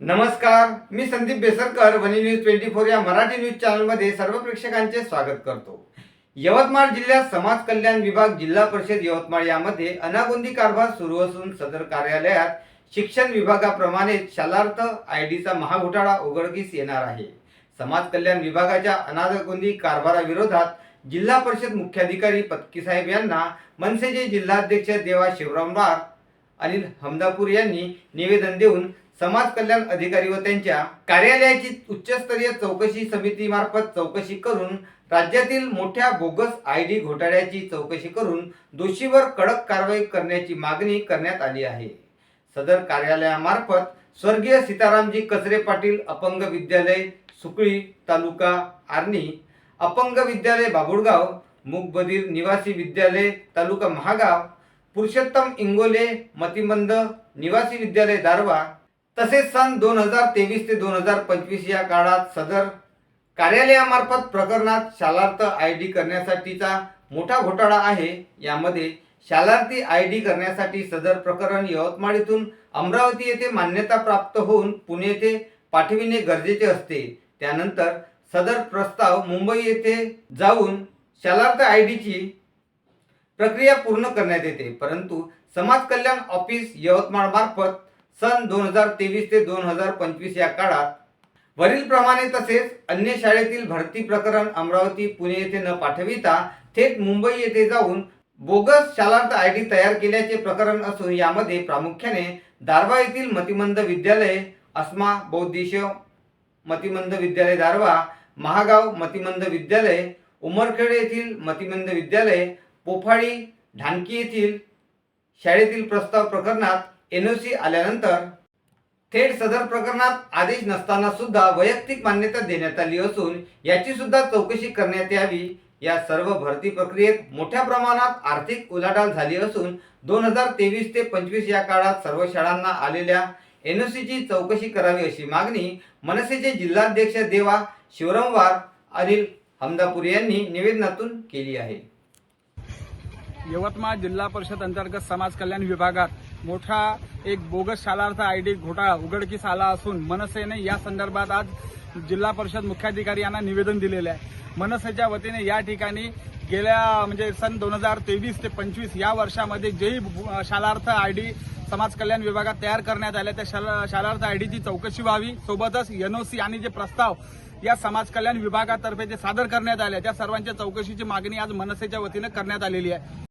नमस्कार मी Sandeep Besarkar Vani news twenty four या Marathi news चॅनलमध्ये सर्व प्रेक्षकांचे स्वागत करतो. यवतमाळ जिल्ह्यात समाज कल्याण विभाग जिल्हा परिषद यवतमाळ यामध्ये अनागोंदी कारभार सुरू असून सदर कार्यालयात शिक्षण विभागाप्रमाणेच शालार्थ आय डीचा महाघोटाळा उघडकीस येणार आहे. समाज कल्याण विभागाच्या अनागोंदी कारभाराविरोधात जिल्हा परिषद मुख्याधिकारी पत्कीसाहेब यांना मनसेचे जिल्हाध्यक्ष देवा शिवराम राग अनिल हमदापूर यांनी निवेदन देऊन समाज कल्याण अधिकारी व त्यांच्या कार्यालयाची उच्चस्तरीय चौकशी समितीमार्फत चौकशी करून राज्यातील मोठ्या बोगस आय डी घोटाळ्याची चौकशी करून दोषीवर कडक कारवाई करण्याची मागणी करण्यात आली आहे. सदर कार्यालयामार्फत स्वर्गीय सीतारामजी कचरे पाटील अपंग विद्यालय सुकळी तालुका आर्णी अपंग विद्यालय बाबुळगाव मूकबधीर निवासी विद्यालय तालुका महागाव पुरुषोत्तम इंगोले मतिमंद निवासी विद्यालय दारवा तसेच सन दोन हजार तेवीस ते दोन हजार पंचवीस या काळात सदर कार्यालयामार्फत प्रकरणात शालार्थ आय डी करण्यासाठीचा मोठा घोटाळा आहे. यामध्ये शालार्थी आय डी करण्यासाठी सदर प्रकरण यवतमाळ इथून अमरावती येथे मान्यता प्राप्त होऊन पुणे येथे पाठविणे गरजेचे असते. त्यानंतर सदर प्रस्ताव मुंबई येथे जाऊन शालार्थ आय डीची प्रक्रिया पूर्ण करण्यात येते. परंतु समाज कल्याण ऑफिस यवतमाळ मार्फत सन दोन हजार तेवीस ते दोन हजार पंचवीस या काळात. वरील प्रमाणे तसेच अन्य शाळेतील भरती प्रकरण अमरावती पुणे येथे न पाठविता थेट मुंबई येथे जाऊन बोगस शालार्थ आय डी तयार केल्याचे प्रकरण असून यामध्ये प्रामुख्याने दारवा येथील मतिमंद विद्यालय अस्मा बौद्धिश मतिमंद विद्यालय दारवा महागाव मतिमंद विद्यालय उमरखेड येथील मतिमंद विद्यालय पोफाळी ढाणकी येथील शाळेतील प्रस्ताव प्रकरणात एन ओ सी आल्यानंतर थेट सदर प्रकरणात आदेश नसताना सुद्धा वैयक्तिक मान्यता देण्यात आली असून याची सुद्धा चौकशी करण्यात यावी या सर्व भरती प्रक्रियेत मोठ्या प्रमाणात आर्थिक उलाढाल झाली असून दोन हजार तेवीस ते पंचवीस या काळात सर्व शाळांना आलेल्या एन ओ सीची चौकशी करावी अशी मागणी मनसेचे जिल्हाध्यक्ष देवा शिवरमवार अनिल हमदापूर यांनी निवेदनातून केली आहे. यवतमाळ जिल्हा परिषद अंतर्गत समाज कल्याण विभागात मोठा एक बोगस शालार्थ आय डी घोटाळा उघडकीस आला असून मनसेने या संदर्भात आज जिल्हा परिषद मुख्याधिकारी यांना निवेदन दिलेलं आहे. मनसेच्या वतीने या ठिकाणी गेल्या म्हणजे सन दोन हजार तेवीस ते पंचवीस या वर्षामध्ये जेही शालार्थ आय डी समाज कल्याण विभागात तयार करण्यात आल्या त्या शाला- शालार्थ आयडीची चौकशी व्हावी. सोबतच एनओसी आणि जे प्रस्ताव या समाज कल्याण विभागातर्फे जे सादर करण्यात आले त्या सर्वांच्या चौकशीची मागणी आज मनसेच्या वतीनं करण्यात आलेली आहे.